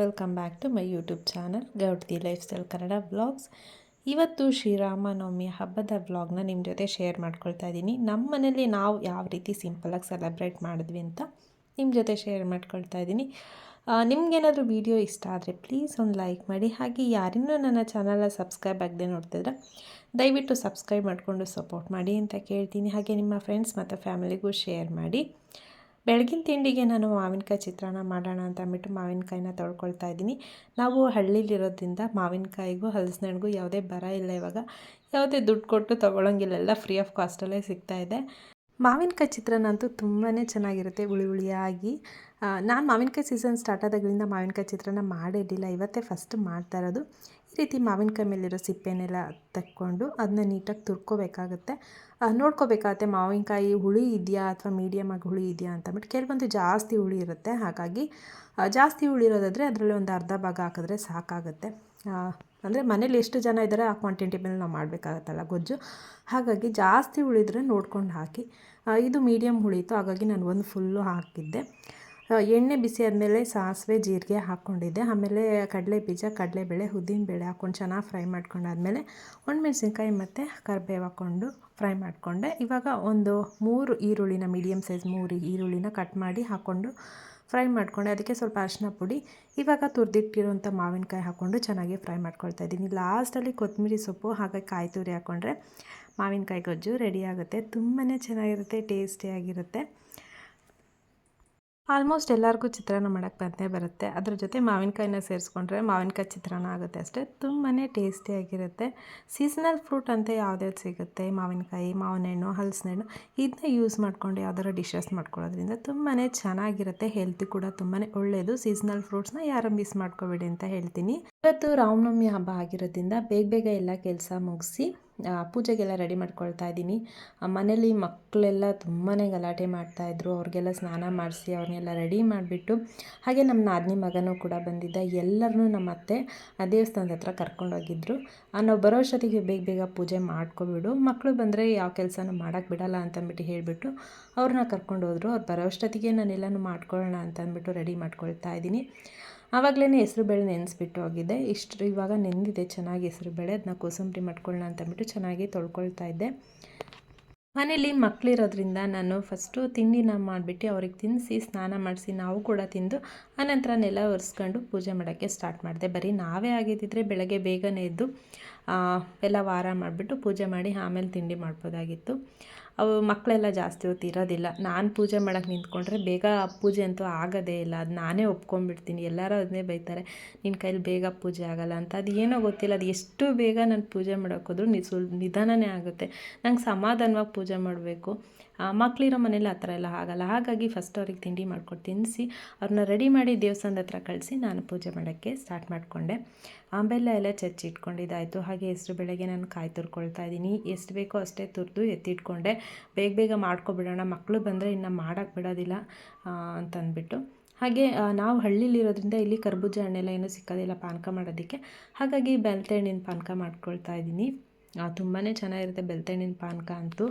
Welcome back to my YouTube channel Gowdti lifestyle Kannada vlogs ಇವತ್ತು ಶ್ರೀರಾಮನವಮಿ ಹಬ್ಬದ ವ್ಲಾಗ್ನ ನಿಮ್ಮ ಜೊತೆ ಶೇರ್ ಮಾಡ್ಕೊಳ್ತಾ ಇದ್ದೀನಿ ನಮ್ಮ ಮನೇಲಿ ನಾವು ಯಾವ ರೀತಿ ಸಿಂಪಲಾಗಿ ಸೆಲೆಬ್ರೇಟ್ ಮಾಡಿದ್ವಿ ಅಂತ ನಿಮ್ಮ ಜೊತೆ ಶೇರ್ ಮಾಡ್ಕೊಳ್ತಾ ಇದ್ದೀನಿ ನಿಮ್ಗೇನಾದರೂ ವೀಡಿಯೋ ಇಷ್ಟ ಆದರೆ ಪ್ಲೀಸ್ ಒಂದು ಲೈಕ್ ಮಾಡಿ. ಹಾಗೆ ಯಾರಿನ್ನೂ ನನ್ನ ಚಾನಲ ಸಬ್ಸ್ಕ್ರೈಬ್ ಆಗದೆ ನೋಡ್ತಿದ್ರೆ ದಯವಿಟ್ಟು ಸಬ್ಸ್ಕ್ರೈಬ್ ಮಾಡಿಕೊಂಡು ಸಪೋರ್ಟ್ ಮಾಡಿ ಅಂತ ಕೇಳ್ತೀನಿ. ಹಾಗೆ ನಿಮ್ಮ ಫ್ರೆಂಡ್ಸ್ ಮತ್ತು ಫ್ಯಾಮಿಲಿಗೂ ಶೇರ್ ಮಾಡಿ. ಬೆಳಗಿನ ತಿಂಡಿಗೆ ನಾನು ಮಾವಿನಕಾಯಿ ಚಿತ್ರಾನ್ನ ಮಾಡೋಣ ಅಂತ ಅಂದ್ಬಿಟ್ಟು ಮಾವಿನಕಾಯಿನ ತೊಳ್ಕೊಳ್ತಾ ಇದ್ದೀನಿ. ನಾವು ಹಳ್ಳಿಲಿರೋದ್ರಿಂದ ಮಾವಿನಕಾಯಿಗೂ ಹಲಸಿನಣ್ಣಿಗೂ ಯಾವುದೇ ಬರ ಇಲ್ಲ ಇವಾಗ. ಯಾವುದೇ ದುಡ್ಡು ಕೊಟ್ಟು ತೊಗೊಳಂಗಿಲ್ಲ. ಎಲ್ಲ ಫ್ರೀ ಆಫ್ ಕಾಸ್ಟಲ್ಲೇ ಇದೆ. ಮಾವಿನಕಾಯಿ ಚಿತ್ರಾನ್ನ ಅಂತೂ ತುಂಬಾ ಚೆನ್ನಾಗಿರುತ್ತೆ, ಹುಳಿ ಹುಳಿಯಾಗಿ. ನಾನು ಮಾವಿನಕಾಯಿ ಸೀಸನ್ ಸ್ಟಾರ್ಟ್ ಆದಾಗಲಿಂದ ಮಾವಿನಕಾಯಿ ಚಿತ್ರಾನ್ನ ಮಾಡಿರಲಿಲ್ಲ. ಇವತ್ತೇ ಫಸ್ಟ್ ಮಾಡ್ತಾ ಇರೋದು. ಈ ರೀತಿ ಮಾವಿನಕಾಯಿ ಮೇಲಿರೋ ಸಿಪ್ಪೆನೆಲ್ಲ ತಕ್ಕೊಂಡು ಅದನ್ನ ನೀಟಾಗಿ ತುರ್ಕೋಬೇಕಾಗುತ್ತೆ. ನೋಡ್ಕೋಬೇಕಾಗತ್ತೆ ಮಾವಿನಕಾಯಿ ಹುಳಿ ಇದೆಯಾ ಅಥವಾ ಮೀಡಿಯಮಾಗಿ ಹುಳಿ ಇದೆಯಾ ಅಂತ ಅಂದ್ಬಿಟ್ಟು ಕೆಲವೊಂದು ಜಾಸ್ತಿ ಹುಳಿ ಇರುತ್ತೆ. ಹಾಗಾಗಿ ಜಾಸ್ತಿ ಹುಳಿ ಇರೋದಾದರೆ ಅದರಲ್ಲಿ ಒಂದು ಅರ್ಧ ಭಾಗ ಹಾಕಿದ್ರೆ ಸಾಕಾಗುತ್ತೆ. ಅಂದರೆ ಮನೇಲಿ ಎಷ್ಟು ಜನ ಇದ್ದಾರೆ ಆ ಕ್ವಾಂಟಿಟಿ ಮೇಲೆ ನಾವು ಮಾಡಬೇಕಾಗತ್ತಲ್ಲ ಗೊಜ್ಜು. ಹಾಗಾಗಿ ಜಾಸ್ತಿ ಉಳಿದ್ರೆ ನೋಡ್ಕೊಂಡು ಹಾಕಿ ಇದು ಮೀಡಿಯಮ್ ಹುಳಿತು ಹಾಗಾಗಿ ನಾನು ಒಂದು ಫುಲ್ಲು ಹಾಕಿದ್ದೆ. ಎಣ್ಣೆ ಬಿಸಿ ಆದಮೇಲೆ ಸಾಸಿವೆ, ಜೀರಿಗೆ ಹಾಕ್ಕೊಂಡಿದ್ದೆ. ಆಮೇಲೆ ಕಡಲೆ ಬೀಜ, ಕಡಲೆಬೇಳೆ ಬೇಳೆ ಹಾಕ್ಕೊಂಡು ಚೆನ್ನಾಗಿ ಫ್ರೈ ಮಾಡ್ಕೊಂಡಾದ್ಮೇಲೆ ಒಣಮೆಣ್ಸಿನ್ಕಾಯಿ ಮತ್ತು ಕರಿಬೇವು ಹಾಕ್ಕೊಂಡು ಫ್ರೈ ಮಾಡಿಕೊಂಡೆ. ಇವಾಗ ಒಂದು ಮೂರು ಈರುಳ್ಳಿನ ಮೀಡಿಯಮ್ ಸೈಜ್ ಮೂರು ಈರುಳ್ಳಿನ ಕಟ್ ಮಾಡಿ ಹಾಕ್ಕೊಂಡು ಫ್ರೈ ಮಾಡಿಕೊಂಡೆ. ಅದಕ್ಕೆ ಸ್ವಲ್ಪ ಅರಿಶಿನ ಪುಡಿ. ಇವಾಗ ತುರಿದಿಟ್ಟಿರುವಂಥ ಮಾವಿನಕಾಯಿ ಹಾಕ್ಕೊಂಡು ಚೆನ್ನಾಗಿ ಫ್ರೈ ಮಾಡ್ಕೊಳ್ತಾ ಇದ್ದೀನಿ. ಲಾಸ್ಟಲ್ಲಿ ಕೊತ್ತಂಬರಿ ಸೊಪ್ಪು ಹಾಗೆ ಕಾಯಿ ತುರಿ ಹಾಕ್ಕೊಂಡ್ರೆ ಮಾವಿನಕಾಯಿ ಗೊಜ್ಜು ರೆಡಿ ಆಗುತ್ತೆ. ತುಂಬಾ ಚೆನ್ನಾಗಿರುತ್ತೆ, ಟೇಸ್ಟಿಯಾಗಿರುತ್ತೆ. ಆಲ್ಮೋಸ್ಟ್ ಎಲ್ಲರಿಗೂ ಚಿತ್ರಾನ್ನ ಮಾಡೋಕ್ಕೆ ಬಂದೇ ಬರುತ್ತೆ. ಅದ್ರ ಜೊತೆ ಮಾವಿನಕಾಯಿನ ಸೇರಿಸ್ಕೊಂಡ್ರೆ ಮಾವಿನಕಾಯಿ ಚಿತ್ರಾನ್ನ ಆಗುತ್ತೆ ಅಷ್ಟೇ. ತುಂಬಾ ಟೇಸ್ಟಿಯಾಗಿರುತ್ತೆ ಸೀಸನಲ್ ಫ್ರೂಟ್ ಅಂತ ಯಾವುದ್ಯಾವ್ದು ಸಿಗುತ್ತೆ? ಮಾವಿನಕಾಯಿ ಮಾವಿನ ಹಣ್ಣು ಹಲಸಿನ ಹಣ್ಣು ಇದನ್ನ ಯೂಸ್ ಮಾಡ್ಕೊಂಡು ಯಾವ್ದಾರ ಡಿಶಸ್ ಮಾಡ್ಕೊಳ್ಳೋದ್ರಿಂದ ತುಂಬಾ ಚೆನ್ನಾಗಿರುತ್ತೆ. ಹೆಲ್ತ್ ಕೂಡ ತುಂಬಾ ಒಳ್ಳೆಯದು ಸೀಸನಲ್ ಫ್ರೂಟ್ಸ್ನ ಯಾರು ಮಿಸ್ ಮಾಡ್ಕೋಬೇಡಿ ಅಂತ ಹೇಳ್ತೀನಿ. ಇವತ್ತು ರಾಮನವಮಿ ಹಬ್ಬ ಆಗಿರೋದ್ರಿಂದ ಬೇಗ ಬೇಗ ಎಲ್ಲ ಕೆಲಸ ಮುಗಿಸಿ ಪೂಜೆಗೆಲ್ಲ ರೆಡಿ ಮಾಡ್ಕೊಳ್ತಾ ಇದ್ದೀನಿ. ಮನೇಲಿ ಮಕ್ಕಳೆಲ್ಲ ತುಂಬಾ ಗಲಾಟೆ ಮಾಡ್ತಾಯಿದ್ರು ಅವ್ರಿಗೆಲ್ಲ ಸ್ನಾನ ಮಾಡಿಸಿ ಅವ್ರನ್ನೆಲ್ಲ ರೆಡಿ ಮಾಡಿಬಿಟ್ಟು, ಹಾಗೆ ನಮ್ಮ ನಾದಿನಿ ಮಗನೂ ಕೂಡ ಬಂದಿದ್ದ. ಎಲ್ಲರನ್ನೂ ನಮ್ಮ ಅತ್ತೆ ದೇವಸ್ಥಾನದ ಹತ್ರ ಕರ್ಕೊಂಡೋಗಿದ್ರು. ನಾವು ಬರೋ ಅಷ್ಟೊತ್ತಿಗೆ ಬೇಗ ಬೇಗ ಪೂಜೆ ಮಾಡ್ಕೊಬಿಡು. ಮಕ್ಕಳು ಬಂದರೆ ಯಾವ ಕೆಲಸನೂ ಮಾಡೋಕ್ಕೆ ಬಿಡಲ್ಲ ಅಂತಂದ್ಬಿಟ್ಟು ಹೇಳಿಬಿಟ್ಟು ಅವ್ರನ್ನ ಕರ್ಕೊಂಡು ಹೋದರು ಅವ್ರು ಬರೋ ಅಷ್ಟೊತ್ತಿಗೆ ನಾನೆಲ್ಲನೂ ಮಾಡ್ಕೊಳ್ಳೋಣ ಅಂತಂದ್ಬಿಟ್ಟು ರೆಡಿ ಮಾಡ್ಕೊಳ್ತಾ ಇದ್ದೀನಿ. ಆವಾಗಲೇ ಬೇಳೆ ನೆನೆಸ್ಬಿಟ್ಟು ಹೋಗಿದ್ದೆ ಇಷ್ಟು ಇವಾಗ ನೆಂದಿದೆ, ಚೆನ್ನಾಗಿ ಬೇಳೆ. ಅದನ್ನ ಕೋಸಂಬರಿ ಮಾಡ್ಕೊಳ್ಳೋಣ ಅಂತಂದ್ಬಿಟ್ಟು ಚೆನ್ನಾಗಿ ತೊಳ್ಕೊಳ್ತಾ ಇದ್ದೆ. ಮನೇಲಿ ಮಕ್ಕಳಿರೋದ್ರಿಂದ ನಾನು ಫಸ್ಟು ತಿಂಡಿನ ಮಾಡಿಬಿಟ್ಟು ಅವ್ರಿಗೆ ತಿನ್ನಿಸಿ ಸ್ನಾನ ಮಾಡಿಸಿ, ನಾವು ಕೂಡ ತಿಂದು, ಆನಂತರ ನೆಲ ಒರೆಸ್ಕೊಂಡು ಪೂಜೆ ಮಾಡೋಕ್ಕೆ ಸ್ಟಾರ್ಟ್ ಮಾಡಿದೆ. ಬರೀ ನಾವೇ ಆಗಿದ್ದಿದ್ರೆ ಬೆಳಗ್ಗೆ ಬೇಗನೆ ಎದ್ದು ಎಲ್ಲ ವಾರ ಮಾಡಿಬಿಟ್ಟು ಪೂಜೆ ಮಾಡಿ ಆಮೇಲೆ ತಿಂಡಿ ಮಾಡ್ಬೋದಾಗಿತ್ತು. ಅವು ಮಕ್ಕಳೆಲ್ಲ ಜಾಸ್ತಿ ಹೊತ್ತು ಇರೋದಿಲ್ಲ. ನಾನು ಪೂಜೆ ಮಾಡೋಕ್ಕೆ ನಿಂತ್ಕೊಂಡ್ರೆ ಬೇಗ ಪೂಜೆ ಅಂತೂ ಆಗೋದೇ ಇಲ್ಲ. ಅದು ನಾನೇ ಒಪ್ಕೊಂಡ್ಬಿಡ್ತೀನಿ. ಎಲ್ಲರೂ ಅದನ್ನೇ ಬೈತಾರೆ. ನಿನ್ನ ಕೈಲಿ ಬೇಗ ಪೂಜೆ ಆಗೋಲ್ಲ ಅಂತ. ಅದು ಏನೋ ಗೊತ್ತಿಲ್ಲ. ಅದು ಎಷ್ಟು ಬೇಗ ನಾನು ಪೂಜೆ ಮಾಡೋಕ್ಕೋದ್ರೂ ನಿಧಾನನೇ ಆಗುತ್ತೆ. ನಂಗೆ ಸಮಾಧಾನವಾಗಿ ಪೂಜೆ ಮಾಡಬೇಕು. ಮಕ್ಕಳಿರೋ ಮನೇಲಿ ಆ ಥರ ಎಲ್ಲ ಆಗಲ್ಲ. ಹಾಗಾಗಿ ಫಸ್ಟ್ ಅವ್ರಿಗೆ ತಿಂಡಿ ಮಾಡ್ಕೊಂಡು ತಿನ್ನಿಸಿ ಅವ್ರನ್ನ ರೆಡಿ ಮಾಡಿ ದೇವಸ್ಥಾನದ ಹತ್ರ ಕಳಿಸಿ ನಾನು ಪೂಜೆ ಮಾಡೋಕ್ಕೆ ಸ್ಟಾರ್ಟ್ ಮಾಡಿಕೊಂಡೆ. ಆಮೇಲೆ ಎಲ್ಲ ಚಚ್ಚಿ ಇಟ್ಕೊಂಡಿದ್ದಾಯಿತು. ಹಾಗೆ ಹೆಸ್ರು ಬೆಳಗ್ಗೆ ನಾನು ಕಾಯಿ ತುರ್ಕೊಳ್ತಾ ಇದ್ದೀನಿ. ಎಷ್ಟು ಬೇಕೋ ಅಷ್ಟೇ ತುರಿದು ಎತ್ತಿಟ್ಕೊಂಡೆ. ಬೇಗ ಬೇಗ ಮಾಡ್ಕೊಬಿಡೋಣ. ಮಕ್ಕಳು ಬಂದರೆ ಇನ್ನು ಮಾಡೋಕ್ಕೆ ಬಿಡೋದಿಲ್ಲ ಅಂತಂದ್ಬಿಟ್ಟು. ಹಾಗೆ ನಾವು ಹಳ್ಳಿಲಿರೋದ್ರಿಂದ ಇಲ್ಲಿ ಕರ್ಬೂಜ ಹಣ್ಣೆಲ್ಲ ಏನೂ ಸಿಕ್ಕೋದಿಲ್ಲ ಪಾನಕ ಮಾಡೋದಕ್ಕೆ. ಹಾಗಾಗಿ ಬೆಳ್ತಣ್ಣಿನ ಪಾನಕ ಮಾಡ್ಕೊಳ್ತಾ ಇದ್ದೀನಿ. ತುಂಬಾ ಚೆನ್ನಾಗಿರುತ್ತೆ ಬೆಳ್ತಣ್ಣಿನ ಪಾನಕ ಅಂತೂ.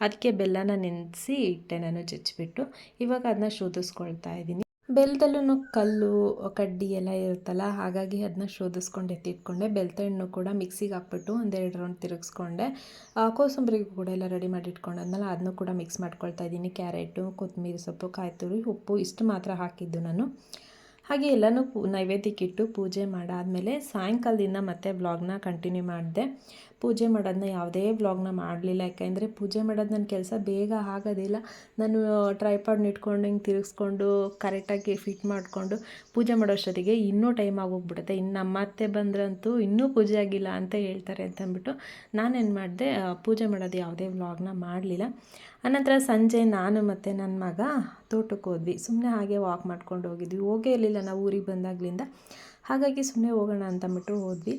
ಅದಕ್ಕೆ ಬೆಲ್ಲನ ನೆನೆಸಿ ಇಟ್ಟೆ ನಾನು ಜಜ್ಜಿಬಿಟ್ಟು ಇವಾಗ ಅದನ್ನ ಶೋಧಿಸ್ಕೊಳ್ತಾ ಇದ್ದೀನಿ. ಬೆಲ್ಲದಲ್ಲೂ ಕಲ್ಲು, ಕಡ್ಡಿ ಎಲ್ಲ ಇರುತ್ತಲ್ಲ, ಹಾಗಾಗಿ ಅದನ್ನ ಶೋಧಿಸ್ಕೊಂಡು ಎತ್ತಿಟ್ಕೊಂಡೆ. ಬೆಳ್ತಣ್ಣು ಕೂಡ ಮಿಕ್ಸಿಗೆ ಹಾಕ್ಬಿಟ್ಟು ಒಂದೆರಡು ರೌಂಡ್ ತಿರುಗಿಸ್ಕೊಂಡೆ. ಕೋಸಂಬರಿಗೂ ಕೂಡ ಎಲ್ಲ ರೆಡಿ ಮಾಡಿ ಇಟ್ಕೊಂಡಾದ್ಮೇಲೆ ಅದನ್ನು ಕೂಡ ಮಿಕ್ಸ್ ಮಾಡ್ಕೊಳ್ತಾ ಇದ್ದೀನಿ. ಕ್ಯಾರೆಟು, ಕೊತ್ತಂಬರಿ ಸೊಪ್ಪು ಕಾಯಿ ಉಪ್ಪು ಇಷ್ಟು ಮಾತ್ರ ಹಾಕಿದ್ದು ನಾನು. ಹಾಗೆ ಎಲ್ಲನೂ ನೈವೇದ್ಯಕ್ಕೆ ಇಟ್ಟು ಪೂಜೆ ಮಾಡಾದಮೇಲೆ ಸಾಯಂಕಾಲದಿಂದ ಮತ್ತೆ ಬ್ಲಾಗ್ನ ಕಂಟಿನ್ಯೂ ಮಾಡಿದೆ. ಪೂಜೆ ಮಾಡೋದನ್ನ ಯಾವುದೇ ವ್ಲಾಗ್ನ ಮಾಡಲಿಲ್ಲ. ಯಾಕೆಂದರೆ ಪೂಜೆ ಮಾಡೋದು ನನ್ನ ಕೆಲಸ ಬೇಗ ಆಗೋದಿಲ್ಲ. ನಾನು ಟ್ರೈಪಾಡ್ನ ಇಟ್ಕೊಂಡು ಹಿಂಗೆ ತಿರುಗಿಸ್ಕೊಂಡು ಕರೆಕ್ಟಾಗಿ ಫಿಟ್ ಮಾಡಿಕೊಂಡು ಪೂಜೆ ಮಾಡೋಷ್ಟೊತ್ತಿಗೆ ಇನ್ನೂ ಟೈಮ್ ಆಗೋಗ್ಬಿಡುತ್ತೆ. ಇನ್ನು ನಮ್ಮ ಅತ್ತೆ ಬಂದ್ರಂತೂ ಇನ್ನೂ ಪೂಜೆ ಆಗಿಲ್ಲ ಅಂತ ಹೇಳ್ತಾರೆ ಅಂತಂದ್ಬಿಟ್ಟು ನಾನೇನು ಮಾಡಿದೆ ಪೂಜೆ ಮಾಡೋದು ಯಾವುದೇ ವ್ಲಾಗ್ನ ಮಾಡಲಿಲ್ಲ. ಅನಂತರ ಸಂಜೆ ನಾನು ಮತ್ತು ನನ್ನ ಮಗ ತೋಟಕ್ಕೆ ಹೋದ್ವಿ. ಸುಮ್ಮನೆ ಹಾಗೆ ವಾಕ್ ಮಾಡ್ಕೊಂಡು ಹೋಗಿದ್ವಿ. ಹೋಗೇ ಇರಲಿಲ್ಲ ನಾವು ಊರಿಗೆ ಬಂದಾಗಲಿಂದ. ಹಾಗಾಗಿ ಸುಮ್ಮನೆ ಹೋಗೋಣ ಅಂತಂದ್ಬಿಟ್ಟು ಹೋದ್ವಿ.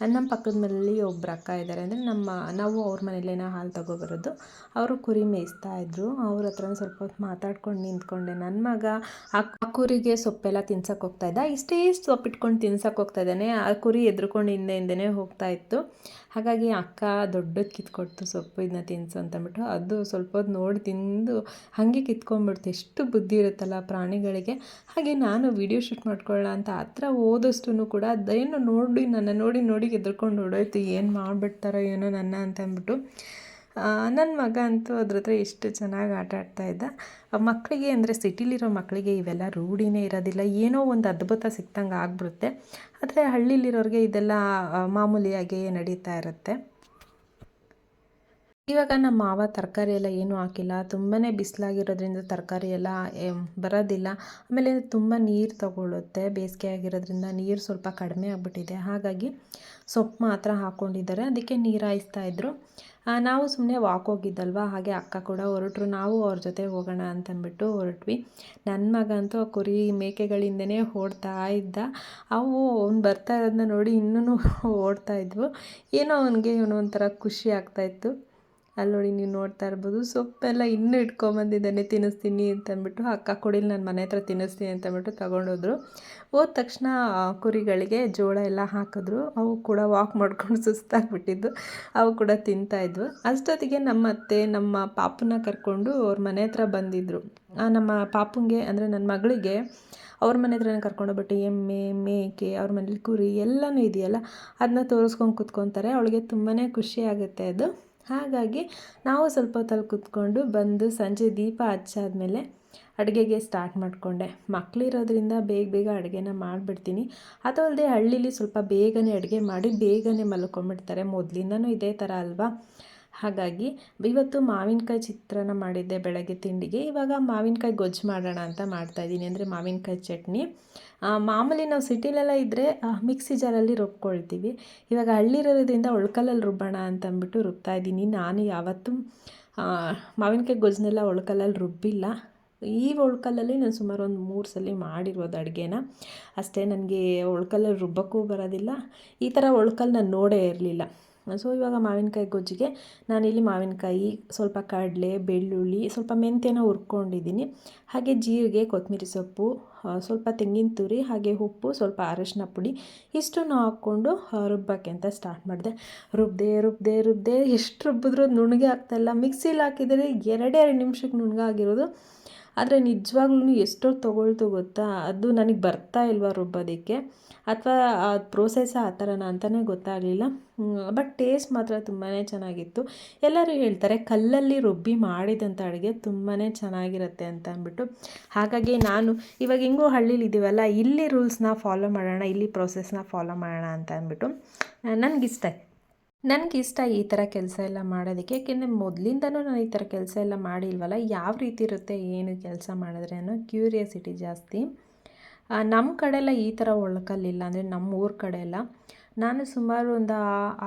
ನಮ್ಮ ಪಕ್ಕದ ಮನೆಯಲ್ಲಿ ಒಬ್ಬರು ಅಕ್ಕ ಇದ್ದಾರೆ ಅಂದರೆ ನಮ್ಮ, ನಾವು ಅವ್ರ ಮನೆಯಲ್ಲೇನೋ ಹಾಲು ತಗೊಬರೋದು. ಅವರು ಕುರಿ ಮೇಯಿಸ್ತಾ ಇದ್ದರು ಅವ್ರ ಹತ್ರ ಸ್ವಲ್ಪ ಹೊತ್ತು ಮಾತಾಡ್ಕೊಂಡು ನಿಂತ್ಕೊಂಡೆ. ನನ್ನ ಮಗ ಆ ಕುರಿಗೆ ಸೊಪ್ಪೆಲ್ಲ ತಿನ್ಸಕ್ಕೆ ಹೋಗ್ತಾ ಇದ್ದ. ಇಷ್ಟೇ ಸೊಪ್ಪಿಟ್ಕೊಂಡು ತಿನ್ಸಕ್ಕೆ ಹೋಗ್ತಾ ಇದ್ದಾನೆ. ಆ ಕುರಿ ಎದ್ರುಕೊಂಡು ಹಿಂದೆ ಹಿಂದೆನೇ ಹೋಗ್ತಾ ಇತ್ತು. ಹಾಗಾಗಿ ಅಕ್ಕ ದೊಡ್ಡದು ಕಿತ್ಕೊಡ್ತು ಸೊಪ್ಪು ಇದನ್ನ ತಿನ್ನಿಸು ಅಂತಂದ್ಬಿಟ್ಟು ಅದು ಸ್ವಲ್ಪ ಹೊತ್ತು ನೋಡಿ ತಿಂದು ಹಾಗೆ ಕಿತ್ಕೊಂಡ್ಬಿಡ್ತು. ಎಷ್ಟು ಬುದ್ಧಿ ಇರುತ್ತಲ್ಲ ಪ್ರಾಣಿಗಳಿಗೆ. ಹಾಗೆ ನಾನು ವಿಡಿಯೋ ಶೂಟ್ ಮಾಡ್ಕೊಳ್ಳೋಣ ಅಂತ ಹತ್ರ ಹೋದಷ್ಟು ಕೂಡ ಅದೇನು ನೋಡಿ ನನ್ನ ನೋಡಿ ನೋಡಿ ಎದ್ರುಕೊಂಡು ಓಡೋಯ್ತು. ಏನು ಮಾಡಿಬಿಡ್ತಾರೋ ಏನೋ ನನ್ನ ಅಂತ ಅಂದ್ಬಿಟ್ಟು ನನ್ನ ಮಗ ಅಂತೂ ಅದ್ರ ಹತ್ರ ಎಷ್ಟು ಚೆನ್ನಾಗಿ ಆಟ ಆಡ್ತಾ ಇದ್ದ. ಮಕ್ಕಳಿಗೆ ಅಂದರೆ ಸಿಟಿಲಿರೋ ಮಕ್ಕಳಿಗೆ ಇವೆಲ್ಲ ರೂಢಿನೇ ಇರೋದಿಲ್ಲ. ಏನೋ ಒಂದು ಅದ್ಭುತ ಸಿಕ್ತಂಗೆ ಆಗ್ಬಿಡುತ್ತೆ. ಆದರೆ ಹಳ್ಳಿಲಿರೋರಿಗೆ ಇದೆಲ್ಲ ಮಾಮೂಲಿಯಾಗಿ ನಡೀತಾ ಇರುತ್ತೆ. ಇವಾಗ ನಮ್ಮ ಮಾವ ತರಕಾರಿ ಎಲ್ಲ ಏನೂ ಹಾಕಿಲ್ಲ. ತುಂಬಾ ಬಿಸಿಲಾಗಿರೋದ್ರಿಂದ ತರಕಾರಿ ಎಲ್ಲ ಬರೋದಿಲ್ಲ. ಆಮೇಲೆ ತುಂಬ ನೀರು ತಗೊಳ್ಳುತ್ತೆ ಬೇಸಿಗೆ ಆಗಿರೋದ್ರಿಂದ ನೀರು ಸ್ವಲ್ಪ ಕಡಿಮೆ ಆಗಿಬಿಟ್ಟಿದೆ. ಹಾಗಾಗಿ ಸೊಪ್ಪು ಮಾತ್ರ ಹಾಕ್ಕೊಂಡಿದ್ದಾರೆ ಅದಕ್ಕೆ ನೀರು ಇದ್ದರು ನಾವು ಸುಮ್ಮನೆ ವಾಕ್ ಹೋಗಿದ್ದಲ್ವ, ಹಾಗೆ ಅಕ್ಕ ಕೂಡ ಹೊರಟ್ರು, ನಾವು ಅವ್ರ ಜೊತೆ ಹೋಗೋಣ ಅಂತಂದ್ಬಿಟ್ಟು ಹೊರಟ್ವಿ. ನನ್ನ ಮಗ ಅಂತೂ ಕುರಿ ಮೇಕೆಗಳಿಂದನೇ ಓಡ್ತಾ ಇದ್ದ. ಅವು ಅವ್ನು ಬರ್ತಾ ಇರೋದನ್ನ ನೋಡಿ ಇನ್ನೂ ಓಡ್ತಾ ಇದ್ವು. ಏನೋ ಅವನಿಗೆ ಇವನು ಒಂಥರ ಖುಷಿ ಆಗ್ತಾಯಿತ್ತು ಅಲ್ಲಿ ನೋಡಿ ನೀವು ನೋಡ್ತಾ ಇರ್ಬೋದು. ಸೊಪ್ಪೆಲ್ಲ ಇನ್ನೂ ಇಟ್ಕೊಂಬಂದಿದ್ದಾನೆ, ತಿನ್ನಿಸ್ತೀನಿ ಅಂತಂದ್ಬಿಟ್ಟು ಅಕ್ಕ ಕೊಡಿಲಿ ನಾನು ಮನೆ ಹತ್ರ ತಿನ್ನಿಸ್ತೀನಿ ಅಂತಂದ್ಬಿಟ್ಟು ತೊಗೊಂಡೋದ್ರು. ಹೋದ ತಕ್ಷಣ ಕುರಿಗಳಿಗೆ ಜೋಳ ಎಲ್ಲ ಹಾಕಿದ್ರು. ಅವು ಕೂಡ ವಾಕ್ ಮಾಡ್ಕೊಂಡು ಸುಸ್ತಾಗ್ಬಿಟ್ಟಿದ್ದು. ಅವು ಕೂಡ ತಿಂತಾಯಿದ್ವು ಅಷ್ಟೊತ್ತಿಗೆ ನಮ್ಮ ಅತ್ತೆ, ನಮ್ಮ ಪಾಪುನ ಕರ್ಕೊಂಡು ಅವ್ರ ಮನೆ ಹತ್ರ ಬಂದಿದ್ದರು ನಮ್ಮ ಪಾಪುಂಗೆ, ಅಂದರೆ ನನ್ನ ಮಗಳಿಗೆ, ಅವ್ರ ಮನೆ ಹತ್ರನೇ ಕರ್ಕೊಂಡೋಗ್ಬಿಟ್ಟು ಎಮ್ಮೆ, ಮೇಕೆ, ಅವ್ರ ಮನೇಲಿ ಕುರಿ ಎಲ್ಲನೂ ಇದೆಯಲ್ಲ ಅದನ್ನ ತೋರಿಸ್ಕೊಂಡು ಕೂತ್ಕೊತಾರೆ. ಅವಳಿಗೆ ತುಂಬಾ ಖುಷಿ ಆಗುತ್ತೆ ಅದು. ಹಾಗಾಗಿ ನಾವು ಸ್ವಲ್ಪ ಹೊತ್ತಲ್ಲಿ ಕೂತ್ಕೊಂಡು ಬಂದು ಸಂಜೆ ದೀಪ ಹಚ್ಚಾದ್ಮೇಲೆ ಅಡುಗೆಗೆ ಸ್ಟಾರ್ಟ್ ಮಾಡಿಕೊಂಡೆ. ಮಕ್ಕಳಿರೋದ್ರಿಂದ ಬೇಗ ಬೇಗ ಅಡುಗೆನ ಮಾಡಿಬಿಡ್ತೀನಿ. ಅದು ಅಲ್ಲದೆ ಹಳ್ಳೀಲಿ ಸ್ವಲ್ಪ ಬೇಗನೆ ಅಡುಗೆ ಮಾಡಿ ಬೇಗನೆ ಮಲ್ಕೊಂಡ್ಬಿಡ್ತಾರೆ ಮೊದಲಿಂದನೂ ಇದೇ ಥರ ಅಲ್ವಾ? ಹಾಗಾಗಿ ಇವತ್ತು ಮಾವಿನಕಾಯಿ ಚಿತ್ರಾನ್ನ ಮಾಡಿದ್ದೆ ಬೆಳಗ್ಗೆ ತಿಂಡಿಗೆ. ಇವಾಗ ಮಾವಿನಕಾಯಿ ಗೊಜ್ಜು ಮಾಡೋಣ ಅಂತ ಮಾಡ್ತಾಯಿದ್ದೀನಿ ಅಂದರೆ ಮಾವಿನಕಾಯಿ ಚಟ್ನಿ. ಮಾಮೂಲಿ ನಾವು ಸಿಟಿಲೆಲ್ಲ ಇದ್ದರೆ ಮಿಕ್ಸಿ ಜಾರಲ್ಲಿ ರುಬ್ಕೊಳ್ತೀವಿ. ಇವಾಗ ಹಳ್ಳಿರೋದ್ರಿಂದ ಒಳ್ಕಲ್ಲಲ್ಲಿ ರುಬ್ಬೋಣ ಅಂತ ಅಂದ್ಬಿಟ್ಟು ರುಬ್ತಾ ಇದ್ದೀನಿ. ನಾನು ಯಾವತ್ತೂ ಮಾವಿನಕಾಯಿ ಗೊಜ್ಜನ್ನೆಲ್ಲ ಒಳ್ಕಲ್ಲಲ್ಲಿ ರುಬ್ಬಿಲ್ಲ. ಈ ಒಳ್ಕಲ್ಲಲ್ಲಿ ನಾನು ಸುಮಾರು ಒಂದು ಮೂರು ಸಲ ಮಾಡಿರೋದು ಅಡುಗೆನ. ಅಷ್ಟೇ ನನಗೆ ಒಳ್ಕಲ್ಲಲ್ಲಿ ರುಬ್ಬಕ್ಕೂ ಬರೋದಿಲ್ಲ. ಈ ಥರ ಒಳ್ಕಲ್ಲಿ ನಾನು ನೋಡೇ ಇರಲಿಲ್ಲ. ಸೊ ಇವಾಗ ಮಾವಿನಕಾಯಿ ಗೊಜ್ಜಿಗೆ ನಾನಿಲ್ಲಿ ಮಾವಿನಕಾಯಿ, ಸ್ವಲ್ಪ ಕಡಲೆ, ಬೆಳ್ಳುಳ್ಳಿ, ಸ್ವಲ್ಪ ಮೆಂತ್ಯನ ಹುರ್ಕೊಂಡಿದ್ದೀನಿ. ಹಾಗೆ ಜೀರಿಗೆ, ಕೊತ್ತಂಬರಿ ಸೊಪ್ಪು ಸ್ವಲ್ಪ ತೆಂಗಿನ ತುರಿ, ಹಾಗೆ ಉಪ್ಪು, ಸ್ವಲ್ಪ ಅರಶಿನ ಪುಡಿ, ಇಷ್ಟನ್ನು ಹಾಕ್ಕೊಂಡು ರುಬ್ಬಕ್ಕೆ ಅಂತ ಸ್ಟಾರ್ಟ್ ಮಾಡಿದೆ. ರುಬ್ದೆ ರುಬ್ದೆ ರುಬ್ದೆ ಎಷ್ಟು ರುಬ್ಬಿದ್ರೂ ನುಣಗೆ ಆಗ್ತಾಯಿಲ್ಲ ಮಿಕ್ಸಿಲಿ ಹಾಕಿದರೆ ಎರಡೆರಡು ಎರಡು ನಿಮಿಷಕ್ಕೆ ಆಗಿರೋದು. ಆದರೆ ನಿಜವಾಗ್ಲೂ ಎಷ್ಟೊತ್ತು ತೊಗೊಳ್ತು ಗೊತ್ತಾ? ಅದು ನನಗೆ ಬರ್ತಾ ಇಲ್ವಾ ರುಬ್ಬೋದಕ್ಕೆ? ಅಥವಾ ಆ ಪ್ರೋಸೆಸ್ ಆ ಥರನ ಅಂತಲೇ ಗೊತ್ತಾಗಲಿಲ್ಲ. ಬಟ್ ಟೇಸ್ಟ್ ಮಾತ್ರ ತುಂಬಾ ಚೆನ್ನಾಗಿತ್ತು. ಎಲ್ಲರೂ ಹೇಳ್ತಾರೆ, ಕಲ್ಲಲ್ಲಿ ರುಬ್ಬಿ ಮಾಡಿದಂಥ ಅಡುಗೆ ತುಂಬಾ ಚೆನ್ನಾಗಿರುತ್ತೆ ಅಂತ ಅಂದ್ಬಿಟ್ಟು. ಹಾಗಾಗಿ ನಾನು ಇವಾಗ ಹೆಂಗೂ ಹಳ್ಳೀಲಿ ಇದ್ದೀವಲ್ಲ ಇಲ್ಲಿ ರೂಲ್ಸ್ನ ಫಾಲೋ ಮಾಡೋಣ, ಇಲ್ಲಿ ಪ್ರೋಸೆಸ್ನ ಫಾಲೋ ಮಾಡೋಣ ಅಂತ ಅಂದ್ಬಿಟ್ಟು. ನನಗಿಷ್ಟ. ಇಷ್ಟ ಈ ಥರ ಕೆಲಸ ಎಲ್ಲ ಮಾಡೋದಕ್ಕೆ. ಯಾಕೆಂದರೆ ಮೊದಲಿಂದನೂ ನಾನು ಈ ಥರ ಕೆಲಸ ಎಲ್ಲ ಮಾಡಿಲ್ವಲ್ಲ, ಯಾವ ರೀತಿ ಇರುತ್ತೆ, ಏನು ಕೆಲಸ ಮಾಡಿದ್ರೆ ಅನ್ನೋ ಕ್ಯೂರಿಯಾಸಿಟಿ ಜಾಸ್ತಿ. ನಮ್ಮ ಕಡೆ ಎಲ್ಲ ಈ ಥರ ಒಳ್ಕಲ್ಲಿಲ್ಲ ಅಂದರೆ ನಮ್ಮ ಊರ ಕಡೆ ಎಲ್ಲ ನಾನು ಸುಮಾರು ಒಂದು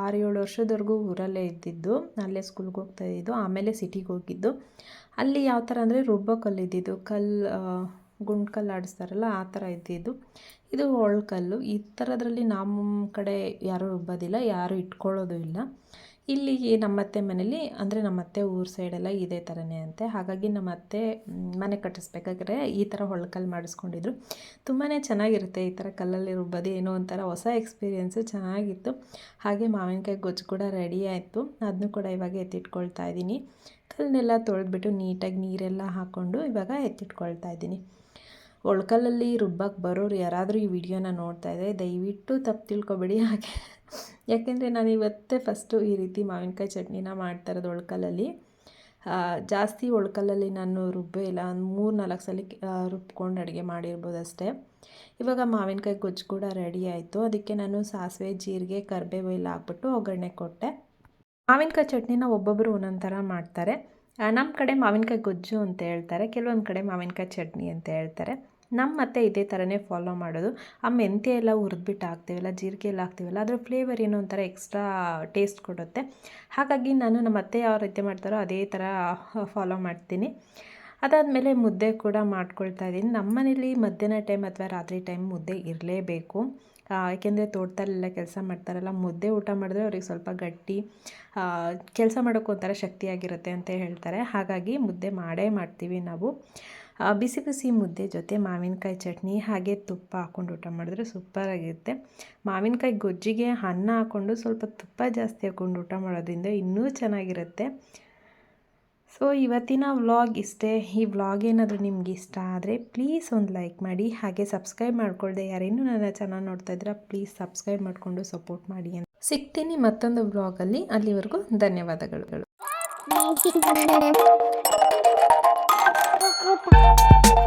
ಆರು ಏಳು ವರ್ಷದವರೆಗೂ ಊರಲ್ಲೇ ಇದ್ದಿದ್ದು, ಅಲ್ಲೇ ಸ್ಕೂಲ್ಗೆ ಹೋಗ್ತಾ ಇದ್ದಿದ್ದು, ಆಮೇಲೆ ಸಿಟಿಗೆ ಹೋಗಿದ್ದು. ಅಲ್ಲಿ ಯಾವ ಥರ ಅಂದರೆ ರುಬ್ಬೋ ಕಲ್ಲು ಇದ್ದಿದ್ದು ಕಲ್ಲು ಗುಂಡು ಕಲ್ಲು ಆಡಿಸ್ತಾರಲ್ಲ, ಆ ಥರ ಇದ್ದಿದ್ದು. ಇದು ಒಳ್ಕಲ್ಲು. ಈ ಥರದ್ರಲ್ಲಿ ನಮ್ಮ ಕಡೆ ಯಾರೂ ರುಬ್ಬೋದಿಲ್ಲ, ಯಾರೂ ಇಟ್ಕೊಳ್ಳೋದು ಇಲ್ಲ. ಇಲ್ಲಿ ನಮ್ಮತ್ತೆ ಮನೇಲಿ, ಅಂದರೆ ನಮ್ಮತ್ತೆ ಊರ ಸೈಡೆಲ್ಲ ಇದೇ ಥರನೇ ಅಂತೆ. ಹಾಗಾಗಿ ನಮ್ಮತ್ತೆ ಮನೆ ಕಟ್ಟಿಸ್ಬೇಕಾದ್ರೆ ಈ ಥರ ಹೊಳ್ಕಲ್ಲು ಮಾಡಿಸ್ಕೊಂಡಿದ್ರು. ತುಂಬಾ ಚೆನ್ನಾಗಿರುತ್ತೆ ಈ ಥರ ಕಲ್ಲಲ್ಲಿ ರುಬ್ಬೋದು ಏನೋ ಒಂಥರ ಹೊಸ ಎಕ್ಸ್ಪೀರಿಯೆನ್ಸು ಚೆನ್ನಾಗಿತ್ತು. ಹಾಗೆ ಮಾವಿನಕಾಯಿ ಗೊಜ್ಜು ಕೂಡ ರೆಡಿ ಆಯಿತು. ಅದನ್ನು ಕೂಡ ಇವಾಗ ಎತ್ತಿಟ್ಕೊಳ್ತಾ ಇದ್ದೀನಿ. ಕಲ್ಲನ್ನೆಲ್ಲ ತೊಳೆದ್ಬಿಟ್ಟು ನೀಟಾಗಿ ನೀರೆಲ್ಲ ಹಾಕ್ಕೊಂಡು ಇವಾಗ ಎತ್ತಿಟ್ಕೊಳ್ತಾ ಇದ್ದೀನಿ. ಒಳ್ಕಲ್ಲಲ್ಲಿ ರುಬ್ಬಕ್ಕೆ ಬರೋರು ಯಾರಾದರೂ ಈ ವಿಡಿಯೋನ ನೋಡ್ತಾ ಇದ್ದರೆ ದಯವಿಟ್ಟು ತಪ್ಪು ತಿಳ್ಕೊಬೇಡಿ. ಹಾಗೆ ಯಾಕೆಂದರೆ ನಾನು ಇವತ್ತೇ ಫಸ್ಟು ಈ ರೀತಿ ಮಾವಿನಕಾಯಿ ಚಟ್ನಿನ ಮಾಡ್ತಾ ಇರೋದು ಒಳ್ಕಲ್ಲಲ್ಲಿ. ಜಾಸ್ತಿ ಒಳ್ಕಲ್ಲಲ್ಲಿ ನಾನು ರುಬ್ಬೇ ಇಲ್ಲ. ಒಂದು ಮೂರು ನಾಲ್ಕು ಸಲ ರುಬ್ಕೊಂಡು ಅಡುಗೆ ಮಾಡಿರ್ಬೋದು ಅಷ್ಟೇ. ಇವಾಗ ಮಾವಿನಕಾಯಿ ಗೊಜ್ಜು ಕೂಡ ರೆಡಿ ಆಯಿತು. ಅದಕ್ಕೆ ನಾನು ಸಾಸಿವೆ, ಜೀರಿಗೆ, ಕರಿಬೇವು ಎಲ್ಲ ಹಾಕ್ಬಿಟ್ಟು ಒಗ್ಗರಣೆ ಕೊಟ್ಟೆ. ಮಾವಿನಕಾಯಿ ಚಟ್ನಿನ ಒಬ್ಬೊಬ್ಬರು ಒಂದೊಂದು ಥರ ಮಾಡ್ತಾರೆ. ನಮ್ಮ ಕಡೆ ಮಾವಿನಕಾಯಿ ಗೊಜ್ಜು ಅಂತ ಹೇಳ್ತಾರೆ. ಕೆಲವೊಂದು ಕಡೆ ಮಾವಿನಕಾಯಿ ಚಟ್ನಿ ಅಂತ ಹೇಳ್ತಾರೆ. ನಮ್ಮ ಮತ್ತೆ ಇದೇ ಥರನೇ ಫಾಲೋ ಮಾಡೋದು. ಆ ಮೆಂತ್ಯ ಎಲ್ಲ ಹುರಿದ್ಬಿಟ್ಟು ಹಾಕ್ತೀವಲ್ಲ, ಜೀರಿಗೆ ಎಲ್ಲ ಹಾಕ್ತೀವಲ್ಲ, ಅದರ ಫ್ಲೇವರ್ ಏನೋ ಒಂಥರ ಎಕ್ಸ್ಟ್ರಾ ಟೇಸ್ಟ್ ಕೊಡುತ್ತೆ. ಹಾಗಾಗಿ ನಾನು ನಮ್ಮ ಅತ್ತೆ ಯಾವ ರೀತಿ ಮಾಡ್ತಾರೋ ಅದೇ ಥರ ಫಾಲೋ ಮಾಡ್ತೀನಿ. ಅದಾದಮೇಲೆ ಮುದ್ದೆ ಕೂಡ ಮಾಡ್ಕೊಳ್ತಾ ಇದ್ದೀನಿ. ನಮ್ಮ ಮನೇಲಿ ಮಧ್ಯಾಹ್ನ ಟೈಮ್ ಅಥವಾ ರಾತ್ರಿ ಟೈಮ್ ಮುದ್ದೆ ಇರಲೇಬೇಕು. ಯಾಕೆಂದರೆ ತೋಟದಲ್ಲೆಲ್ಲ ಕೆಲಸ ಮಾಡ್ತಾರಲ್ಲ, ಮುದ್ದೆ ಊಟ ಮಾಡಿದ್ರೆ ಅವ್ರಿಗೆ ಸ್ವಲ್ಪ ಗಟ್ಟಿ ಕೆಲಸ ಮಾಡೋಕ್ಕೊಂಥರ ಶಕ್ತಿಯಾಗಿರುತ್ತೆ ಅಂತ ಹೇಳ್ತಾರೆ. ಹಾಗಾಗಿ ಮುದ್ದೆ ಮಾಡೇ ಮಾಡ್ತೀವಿ ನಾವು. ಬಿಸಿ ಬಿಸಿ ಮುದ್ದೆ ಜೊತೆ ಮಾವಿನಕಾಯಿ ಚಟ್ನಿ ಹಾಗೆ ತುಪ್ಪ ಹಾಕ್ಕೊಂಡು ಊಟ ಮಾಡಿದ್ರೆ ಸೂಪರಾಗಿರುತ್ತೆ. ಮಾವಿನಕಾಯಿ ಗೊಜ್ಜಿಗೆ ಅನ್ನ ಹಾಕ್ಕೊಂಡು ಸ್ವಲ್ಪ ತುಪ್ಪ ಜಾಸ್ತಿ ಹಾಕ್ಕೊಂಡು ಊಟ ಮಾಡೋದ್ರಿಂದ ಇನ್ನೂ ಚೆನ್ನಾಗಿರುತ್ತೆ. ಸೊ, ಇವತ್ತಿನ ವ್ಲಾಗ್ ಇಷ್ಟೇ. ಈ ವ್ಲಾಗ್ ಏನಾದರೂ ನಿಮ್ಗೆ ಇಷ್ಟ ಆದರೆ ಪ್ಲೀಸ್ ಒಂದು ಲೈಕ್ ಮಾಡಿ, ಹಾಗೆ ಸಬ್ಸ್ಕ್ರೈಬ್ ಮಾಡ್ಕೊಳ್ದೆ ಯಾರೇನು ನನ್ನ ಚೆನ್ನಾಗಿ ನೋಡ್ತಾ ಇದ್ದೀರಾ ಪ್ಲೀಸ್ ಸಬ್ಸ್ಕ್ರೈಬ್ ಮಾಡಿಕೊಂಡು ಸಪೋರ್ಟ್ ಮಾಡಿ ಅಂತ. ಸಿಗ್ತೀನಿ ಮತ್ತೊಂದು ವ್ಲಾಗಲ್ಲಿ. ಅಲ್ಲಿವರೆಗೂ ಧನ್ಯವಾದಗಳು. 그 렇.